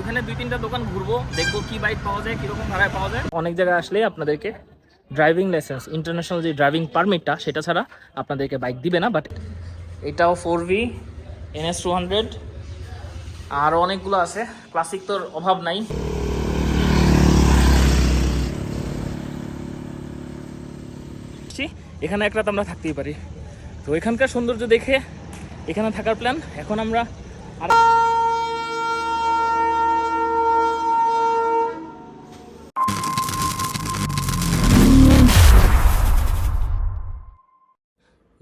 ওখানে দুই তিনটা দোকান ঘুরবো দেখব কি বাইক পাওয়া যায় কীরকম ভাড়ায় পাওয়া যায়। অনেক জায়গায় আসলেই আপনাদেরকে ড্রাইভিং লাইসেন্স ইন্টারন্যাশনাল যে ড্রাইভিং পারমিটটা সেটা ছাড়া আপনাদেরকে বাইক দিবে না বাট এটাও four V NS two hundred আর অনেকগুলো আছে। ক্লাসিক তোর অভাব নাই। এখানে এক রাত আমরা থাকতেই পারি। তো এখানকার সৌন্দর্য দেখে এখানে থাকার প্ল্যান এখন আমরা আর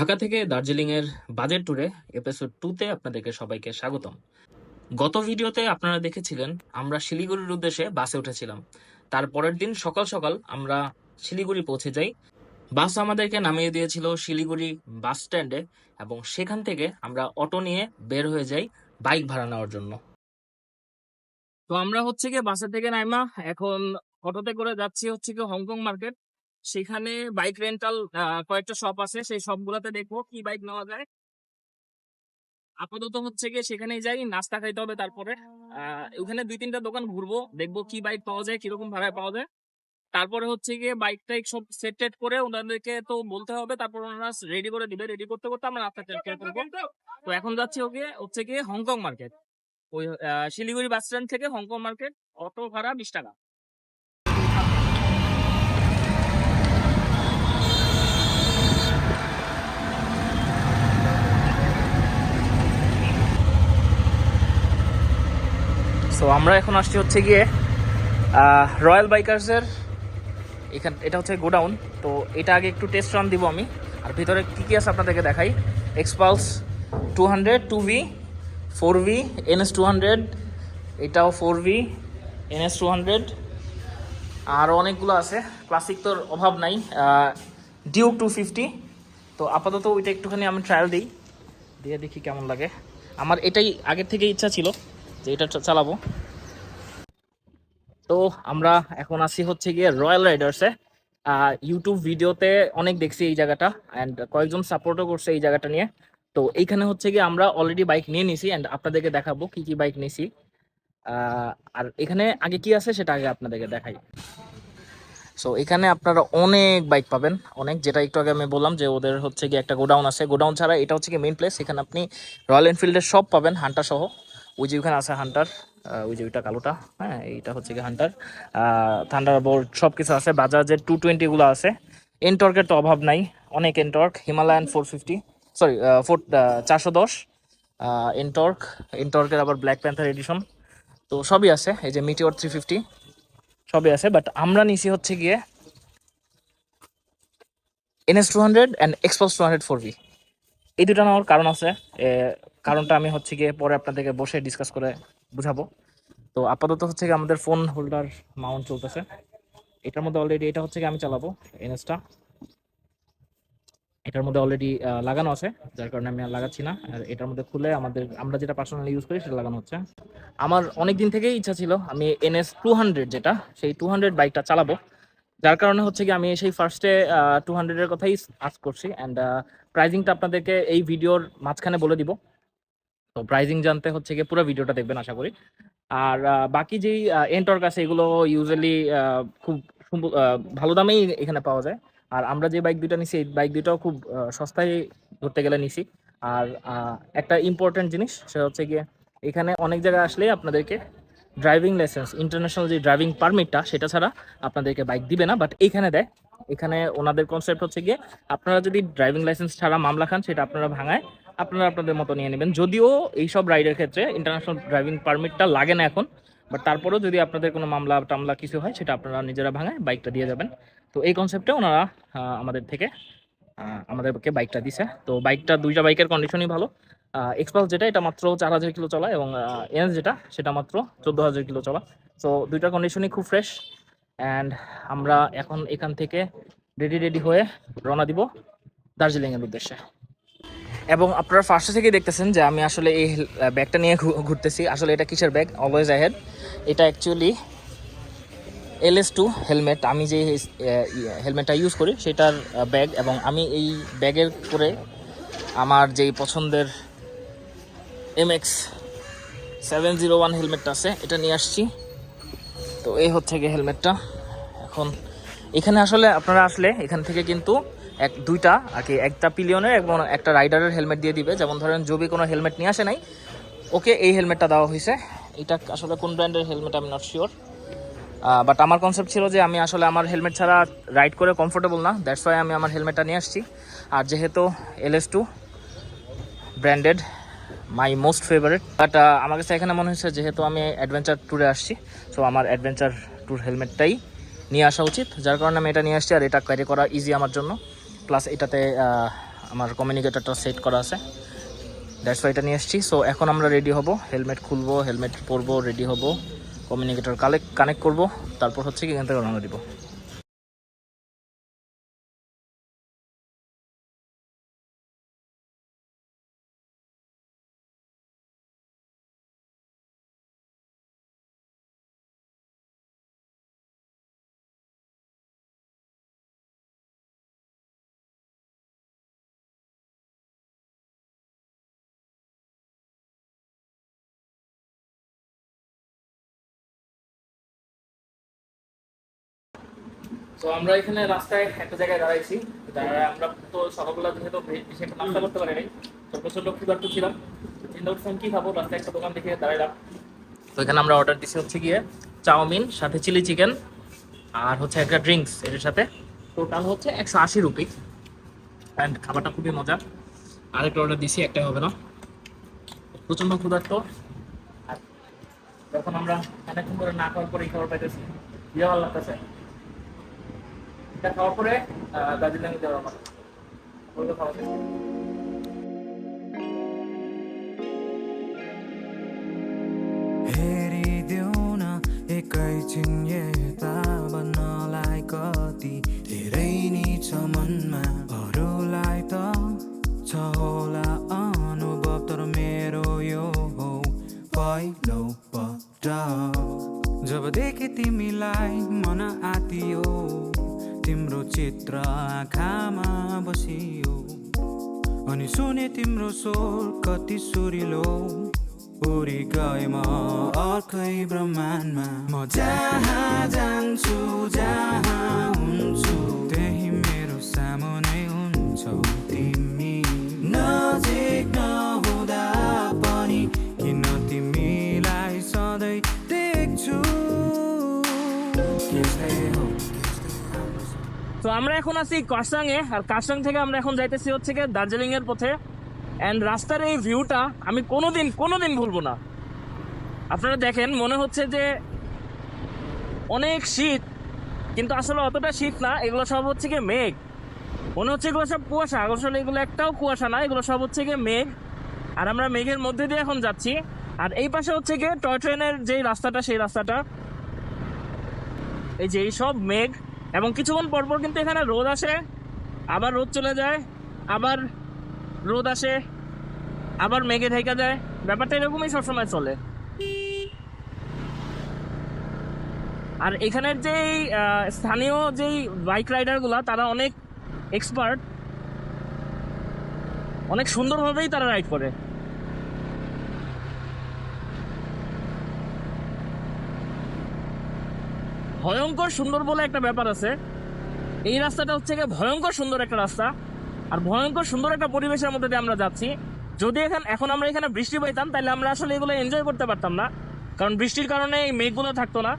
ঢাকা থেকে দার্জিলিংয়ের বাজেট ট্যুরে এপিসোড টুতে আপনাদেরকে সবাইকে স্বাগতম। গত ভিডিওতে আপনারা দেখেছিলেন, আমরা শিলিগুড়ির উদ্দেশ্যে বাসে উঠেছিলাম। তার পরের দিন সকাল সকাল আমরা শিলিগুড়ি পৌঁছে যাই। বাস আমাদেরকে নামিয়ে দিয়েছিল শিলিগুড়ি বাস স্ট্যান্ডে এবং সেখান থেকে আমরা অটো নিয়ে বের হয়ে যাই বাইক ভাড়া নেওয়ার জন্য। তো আমরা হচ্ছে গিয়ে বাসে থেকে নাইমা, এখন অটোতে করে যাচ্ছি হচ্ছে কি হংকং মার্কেট। সেখানে বাইক রেন্টাল কয়েকটা শপ আছে। সেই শপগুলোতে দেখব কি বাইক নেওয়া যায়। আপাতত হচ্ছে গিয়ে সেখানেই যাই, নাস্তা খাইতে হবে তারপরে। ওখানে দুই তিনটা দোকান ঘুরবো, দেখব কি বাইক পাওয়া যায়, কীরকম ভাড়ায় পাওয়া যায়। তারপরে হচ্ছে গিয়ে বাইক টাইক সব সেট টেট করে ওনাদেরকে তো বলতে হবে, তারপর ওনারা রেডি করে দিবে। রেডি করতে করতে আমরা নাস্তা টেট করব। তো এখন যাচ্ছি ওকে, হচ্ছে গিয়ে হংকং মার্কেট ওই শিলিগুড়ি বাস স্ট্যান্ড থেকে হংকং মার্কেট অটো ভাড়া বিশ টাকা। সো আমরা এখন আসছি হচ্ছে গিয়ে রয়্যাল বাইকার্সের এখান এটা হচ্ছে গোডাউন। তো এটা আগে একটু টেস্ট রান দিব আমি। আর ভিতরে কী কী আছে আপনাদেরকে দেখাই। Xpulse two hundred two V four V NS two hundred এটাও four V NS two hundred আর অনেকগুলো আছে। ক্লাসিক তোর অভাব নাই। ডিউক টু ফিফটি তো আপাতত ওইটা একটুখানি আমি ট্রায়াল দিই। দিয়ে দেখি কেমন লাগে। আমার এটাই আগের থেকে ইচ্ছা ছিল। যে এটা চালাবো। তো আমরা এখন আসি হচ্ছে গিয়ে রয়্যাল রাইডার্সে ইউটিউব ভিডিওতে অনেক দেখছি এই জায়গাটা অ্যান্ড কয়েকজন সাপোর্টও করছে এই জায়গাটা নিয়ে। তো এইখানে হচ্ছে গিয়ে আমরা অলরেডি বাইক নিয়ে নিছি অ্যান্ড আপনাদেরকে দেখাবো কি কি বাইক নিছি। আর এখানে আগে কি আছে সেটা আগে আপনাদেরকে দেখাই। সো এখানে আপনারা অনেক বাইক পাবেন। অনেক যেটা একটু আগে আমি বললাম যে ওদের হচ্ছে গিয়ে একটা গোডাউন আছে। গোডাউন ছাড়া এটা হচ্ছে গিয়ে মেইন প্লেস এখানে আপনি রয়্যাল এনফিল্ডের সব পাবেন হান্টার সহ। ওই যে ওখানে আছে হান্টার ওই যে ওইটা কালোটা হ্যাঁ এইটা হচ্ছে গিয়ে হান্টার। থান্ডার বোর্ড সব কিছু আছে বাজাজের টু টোয়েন্টিগুলো আছে। এনটর্কের তো অভাব নাই, অনেক NTorq Himalayan four fifty sorry four চারশো দশ এনটর্ক এনটর্কের আবার ব্ল্যাক প্যান্থার এডিশন তো সবই আছে, এই যে মিটিওর থ্রি ফিফটি সবই আছে বাট আমরা নিছি হচ্ছে গিয়ে NS two hundred and Xpulse two hundred four V এই দুটো নেওয়ার কারণ আছে কারণটা আমি হচ্ছে গিয়ে পরে আপনাদেরকে বসে ডিসকাস করে বুঝাবো। তো আপাতত হচ্ছে গিয়ে আমাদের ফোন হোল্ডার মাউন্ট চলতেছে। এটার মধ্যে অলরেডি এটা হচ্ছে গিয়ে আমি চালাবো এনএসটা এটার মধ্যে অলরেডি লাগানো আছে, যার কারণে আমি আর লাগাচ্ছি না। আর এটার মধ্যে খুলে আমাদের, আমরা যেটা পার্সোনালি ইউজ করি সেটা লাগানো হচ্ছে। আমার অনেক দিন থেকেই ইচ্ছা ছিল আমি এনএস টু হান্ড্রেড যেটা, সেই টু হান্ড্রেড বাইকটা চালাবো। যার কারণে হচ্ছে কি আমি সেই ফার্স্টে টু হান্ড্রেডের কথাই আস করছি। অ্যান্ড প্রাইজিংটা আপনাদেরকে এই ভিডিওর মাঝখানে বলে দিব। তো প্রাইজিং জানতে হচ্ছে গিয়ে পুরো ভিডিওটা দেখবেন আশা করি। আর বাকি যেই এন্টর্ক আছে, এগুলো ইউজুয়ালি খুব ভালো দামেই এখানে পাওয়া যায়। আর আমরা যে বাইক দুটো নিছি, এই বাইক দুটাও খুব সস্তায় ধরতে গেলে নিছি। আর একটা ইম্পর্টেন্ট জিনিস, সেটা হচ্ছে গিয়ে এখানে অনেক জায়গায় আসলে আপনাদেরকে ড্রাইভিং লাইসেন্স ইন্টারন্যাশনাল যে ড্রাইভিং পারমিটটা সেটা ছাড়া আপনাদেরকে বাইক দিবে না। বাট এইখানে দেয়, এখানে ওনাদের কনসেপ্ট হচ্ছে গিয়ে আপনারা যদি ড্রাইভিং লাইসেন্স ছাড়া মামলা খান, সেটা আপনারা ভাঙায় আপনারা আপনাদের মতো নিয়ে নেবেন। যদিও এইসব রাইডের ক্ষেত্রে ইন্টারন্যাশনাল ড্রাইভিং পারমিটটা লাগে না এখন বাট তারপরেও যদি আপনাদের কোনো মামলা টামলা কিছু হয়, সেটা আপনারা নিজেরা ভাঙায় বাইকটা দিয়ে যাবেন। তো এই কনসেপ্টে ওনারা আমাদের থেকে আমাদেরকে বাইকটা দিছে। তো বাইকটা দুইটা বাইকের কন্ডিশনই ভালো। এক্সপালস যেটা, এটা মাত্র চার হাজার কিলো চলা এবং এনএস যেটা, সেটা মাত্র চোদ্দ হাজার কিলো চলা। তো দুইটা কন্ডিশনই খুব ফ্রেশ অ্যান্ড আমরা এখন এখান থেকে রেডি রেডি হয়ে রওনা দিব দার্জিলিংয়ের উদ্দেশ্যে। এবং আপনারা ফার্স্টে থেকেই দেখতেছেন যে আমি আসলে এই ব্যাগটা নিয়ে ঘুরতেছি। আসলে এটা কিসের ব্যাগ অলওয়েজ আহেড এটা অ্যাকচুয়ালি এলএস টু হেলমেট আমি যে হেলমেটটা ইউজ করি, সেটার ব্যাগ এবং আমি এই ব্যাগের করে আমার যেই পছন্দের এমএক্স সেভেন জিরো ওয়ান হেলমেটটা আছে, এটা নিয়ে আসছি। তো এই হচ্ছে গিয়ে হেলমেটটা এখন এখানে আসলে আপনারা আসলে এখান থেকে কিন্তু এক, দুইটা, আর কি, একটা পিলিয়নের, এবং একটা রাইডারের হেলমেট দিয়ে দিবে। যেমন ধরেন জবি কোনো হেলমেট নিয়ে আসে নাই, ওকে এই হেলমেটটা দেওয়া হয়েছে। এটা আসলে কোন ব্র্যান্ডের হেলমেট আমি নট শিওর বাট আমার কনসেপ্ট ছিল যে আমি আসলে আমার হেলমেট ছাড়া রাইড করে কমফোর্টেবল না। দ্যাটস ওয়াই আমি আমার হেলমেটটা নিয়ে আসছি। আর যেহেতু L S two branded my most favourite but আমার কাছে এখানে মনে হয়েছে যেহেতু আমি অ্যাডভেঞ্চার ট্যুরে আসছি সো আমার অ্যাডভেঞ্চার ট্যুর হেলমেটটাই নিয়ে আসা উচিত। যার কারণে আমি এটা নিয়ে আসছি, আর এটা ক্যারি করা ইজি আমার জন্য। প্লাস এটাতে আমার কমিউনিকেটারটা সেট করা আছে। দ্যাটস এটা নিয়ে এসেছি। সো এখন আমরা রেডি হব। হেলমেট খুলবো হেলমেট পরবো রেডি হব কমিউনিকেটর কালেক্ট কানেক্ট করব। তারপর হচ্ছে কি, এখান থেকে রওনা দিব। তো আমরা এখানে রাস্তায় একটা জায়গায় দাঁড়াইছি। দাঁড়ায় আমরা তো সকালবেলা যেহেতু বেশি একটা নাস্তা করতে পারি নাই তো প্রচণ্ড ক্ষুধার্ত ছিলাম। চিন্তা করছিলাম, কি খাব? রাস্তায় একটা দোকান দেখে দাঁড়াইলাম। তো এখানে আমরা অর্ডার দিছি হচ্ছে গিয়ে চাউমিন, সাথে চিলি চিকেন আর হচ্ছে একটা ড্রিঙ্কস এর সাথে। টোটাল হচ্ছে একশো আশি রুপি। অ্যান্ড খাবারটা খুবই মজা আরেকটা অর্ডার দিছি, একটাই হবে না। প্রচণ্ড ক্ষুধার্ত। যখন আমরা অনেকক্ষণ করে না খাওয়ার পরে খাবার পাইতেছি দিয়ে ভালো লাগতেছে। এটা খাওয়ার পরে দার্জিলিং যাওয়ার আমার খাওয়া শেষ। sol kati surilo 우리 가이마 아카이 브라만마 모자하 장수 자하 운수 대힘으로 사문의 운초 띠미 너직 너보다 뻔히 기너띠미 라이서의 딕추 তো আমরা এখন আছি কাশাং এ আর কাসাং থেকে আমরা এখন যাইতেছি হচ্ছে গিয়ে দার্জিলিং এর পথে এন্ড রাস্তার এই ভিউটা আমি কোনো দিন কোনো দিন ভুলবো না। আপনারা দেখেন, মনে হচ্ছে যে অনেক শীত, কিন্তু আসলে অতটা শীত না, এগুলো সব হচ্ছে গিয়ে মেঘ। মনে হচ্ছে এগুলো সব কুয়াশা, আসলে এগুলো একটাও কুয়াশা না, এগুলো সব হচ্ছে গিয়ে মেঘ। আর আমরা মেঘের মধ্যে দিয়ে এখন যাচ্ছি। আর এই পাশে হচ্ছে গিয়ে টয় ট্রেনের যেই রাস্তাটা, সেই রাস্তাটা। এই যে এই সব মেঘ, এবং কিছুক্ষণ পর পর কিন্তু এখানে রোদ আসে। আবার রোদ চলে যায়, আবার রোদ আসে। আবার মেঘে ঢেকে যায় ব্যাপারটা এরকমই সবসময় চলে। আর এখানের যেই স্থানীয় যেই বাইক রাইডারগুলো তারা অনেক এক্সপার্ট অনেক সুন্দরভাবেই তারা রাইড করে। ভয়ঙ্কর সুন্দর বলে একটা ব্যাপার আছে। এই রাস্তাটা হচ্ছে ভয়ঙ্কর সুন্দর একটা রাস্তা। আর ভয়ঙ্কর সুন্দর একটা পরিবেশের মধ্যে দিয়ে আমরা যাচ্ছি। যদি এখন এখন আমরা এখানে বৃষ্টি পাইতাম তাহলে আমরা আসলে এগুলো এনজয় করতে পারতাম না। কারণ বৃষ্টির কারণে এই মেঘগুলো থাকতো না।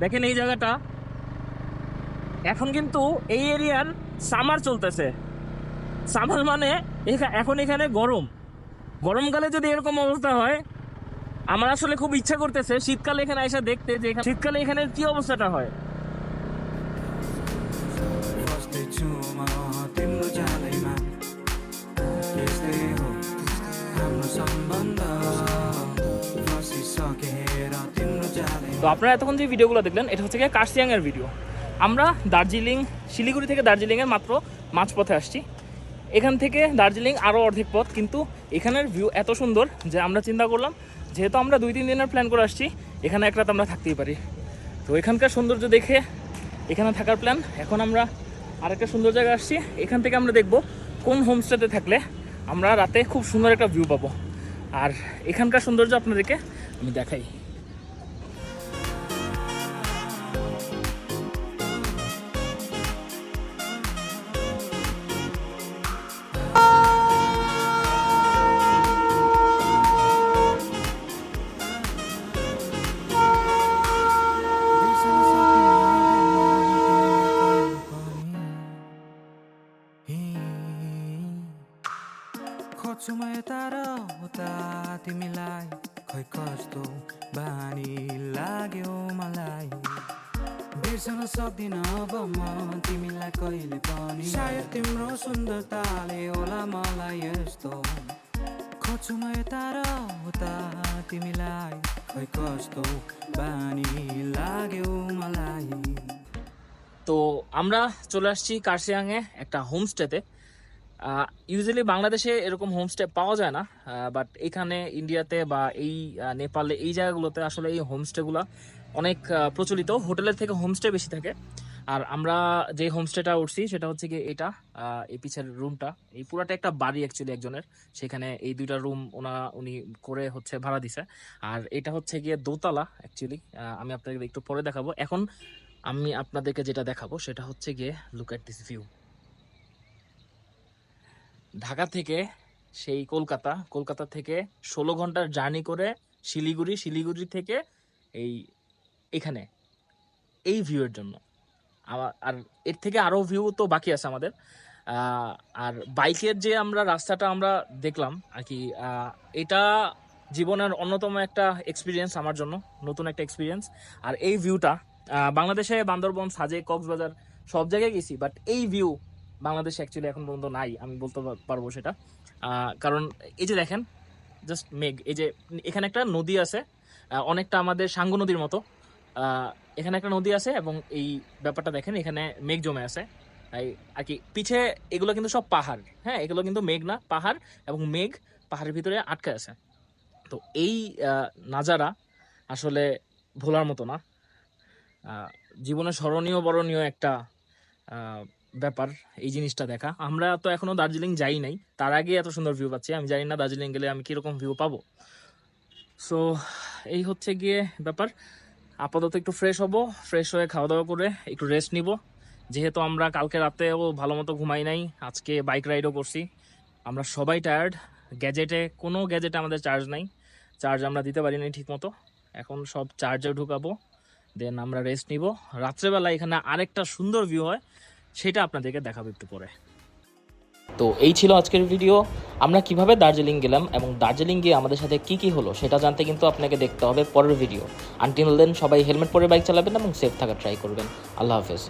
দেখেন এই জায়গাটা। এখন কিন্তু এই এরিয়ার সামার চলতেছে। সামার মানে এখা- এখন এখানে গরম। গরমকালে যদি এরকম অবস্থা হয়, আমার আসলে খুব ইচ্ছা করতেছে শীতকালে এখানে এসে দেখতে যে শীতকালে এখানে কি অবস্থাটা হয়? बस्दैछु म तिम्रो जाँदैमा यस्तै हो हाम्रो सम्बन्ध फसिसकेर तिम्रो जाँदैमा তো আপনারা এতক্ষণ যে ভিডিওগুলো দেখলেন এটা হচ্ছে গিয়ে কার্সিয়াং এর ভিডিও আমরা দার্জিলিং শিলিগুড়ি থেকে দার্জিলিংয়ের মাত্র মাঝপথে আসছি এখান থেকে দার্জিলিং আরও অর্ধেক পথ কিন্তু এখানের ভিউ এত সুন্দর যে আমরা চিন্তা করলাম যেহেতু আমরা দুই তিন দিনের প্ল্যান করে আসছি এখানে এক রাত আমরা থাকতেই পারি তো এখানকার সৌন্দর্য দেখে এখানে থাকার প্ল্যান এখন আমরা আরেকটা সুন্দর জায়গা আসছি। এখান থেকে আমরা দেখব কোন হোমস্টেতে থাকলে আমরা রাতে খুব সুন্দর একটা ভিউ পাবো। আর এখানকার সৌন্দর্য আপনাদেরকে আমি দেখাই। खोज्छुमा यता र उता तिमीलाई खै कस्तो बानी लाग्यो मलाई बिर्सन सक्दिनँ अब म तिमीलाई कहिले पनि सायद तिम्रो सुन्दरताले होला मलाई यस्तो खोज्छुमा यता र उता तिमीलाई खै कस्तो बानी लाग्यो मलाई তো আমরা চলে আসছি কার্শিয়াংয়ে একটা হোমস্টেতে ইউজুয়ালি বাংলাদেশে এরকম হোমস্টে পাওয়া যায় না বাট এখানে ইন্ডিয়াতে বা এই নেপালে এই জায়গাগুলোতে আসলে এই হোমস্টেগুলো অনেক প্রচলিত। হোটেলের থেকে হোমস্টে বেশি থাকে। আর আমরা যে হোমস্টেটা উঠছি, সেটা হচ্ছে কি এটা এই পিছের রুমটা এই পুরাটা একটা বাড়ি অ্যাকচুয়ালি একজনের। সেখানে এই দুইটা রুম ওনা, উনি করে হচ্ছে ভাড়া দিছে। আর এটা হচ্ছে গিয়ে দোতলা অ্যাকচুয়ালি আমি আপনাদের একটু পরে দেখাবো। এখন আমি আপনাদেরকে যেটা দেখাবো, সেটা হচ্ছে গিয়ে look at this view Dhaka থেকে সেই কলকাতা কলকাতা থেকে ষোলো ঘণ্টার জার্নি করে শিলিগুড়ি শিলিগুড়ি থেকে এই এখানে, এই ভিউয়ের জন্য। আমার, আর এর থেকে আরও ভিউ তো বাকি আছে আমাদের। আর বাইকের যে আমরা রাস্তাটা আমরা দেখলাম আর কি এটা জীবনের অন্যতম একটা এক্সপিরিয়েন্স আমার জন্য, নতুন একটা এক্সপিরিয়েন্স আর এই ভিউটা বাংলাদেশে বান্দরবন সাজে কক্সবাজার সব জায়গায় গেছি বাট এই ভিউ বাংলাদেশে অ্যাকচুয়ালি এখন পর্যন্ত নাই, আমি বলতে পারব সেটা। কারণ এই যে দেখেন জাস্ট মেঘ, এই যে এখানে একটা নদী আছে অনেকটা আমাদের সাঙ্গু নদীর মতো। এখানে একটা নদী আছে এবং এই ব্যাপারটা দেখেন, এখানে মেঘ জমে আছে। আর কি, পিছে এগুলো কিন্তু সব পাহাড় হ্যাঁ এগুলো কিন্তু মেঘ না, পাহাড় এবং মেঘ পাহাড়ের ভিতরে আটকে আছে। তো এই নাজারা আসলে ভোলার মতো না। জীবনে স্মরণীয় বরণীয় একটা ব্যাপার, এই জিনিসটা দেখা। আমরা তো এখনও দার্জিলিং যাই নাই। তার আগে এত সুন্দর ভিউ পাচ্ছি। আমি জানি না দার্জিলিং গেলে আমি কীরকম ভিউ পাবো। সো এই হচ্ছে গিয়ে ব্যাপার। আপাতত একটু ফ্রেশ হব ফ্রেশ হয়ে খাওয়া দাওয়া করে একটু রেস্ট নিব। যেহেতু আমরা কালকে রাতেও ভালো মতো ঘুমাই নাই, আজকে বাইক রাইডও করছি। আমরা সবাই টায়ার্ড গ্যাজেটে কোনো গ্যাজেটে আমাদের চার্জ নাই। চার্জ আমরা দিতে পারি নাই ঠিক মতো এখন সব চার্জে ঢুকাবো। দেন আমরা রেস্ট নিব। রাত্রেবেলা এখানে আরেকটা সুন্দর ভিউ হয়। সেটা আপনাদেরকে দেখাবো একটু পরে। তো এই ছিল আজকের ভিডিও আমরা কীভাবে দার্জিলিং গেলাম এবং দার্জিলিং গিয়ে আমাদের সাথে কি কি হলো সেটা জানতে কিন্তু আপনাকে দেখতে হবে পরের ভিডিও আনটিল দেন সবাই হেলমেট পরে বাইক চালাবেন এবং সেফ থাকা ট্রাই করবেন। আল্লাহ হাফেজ।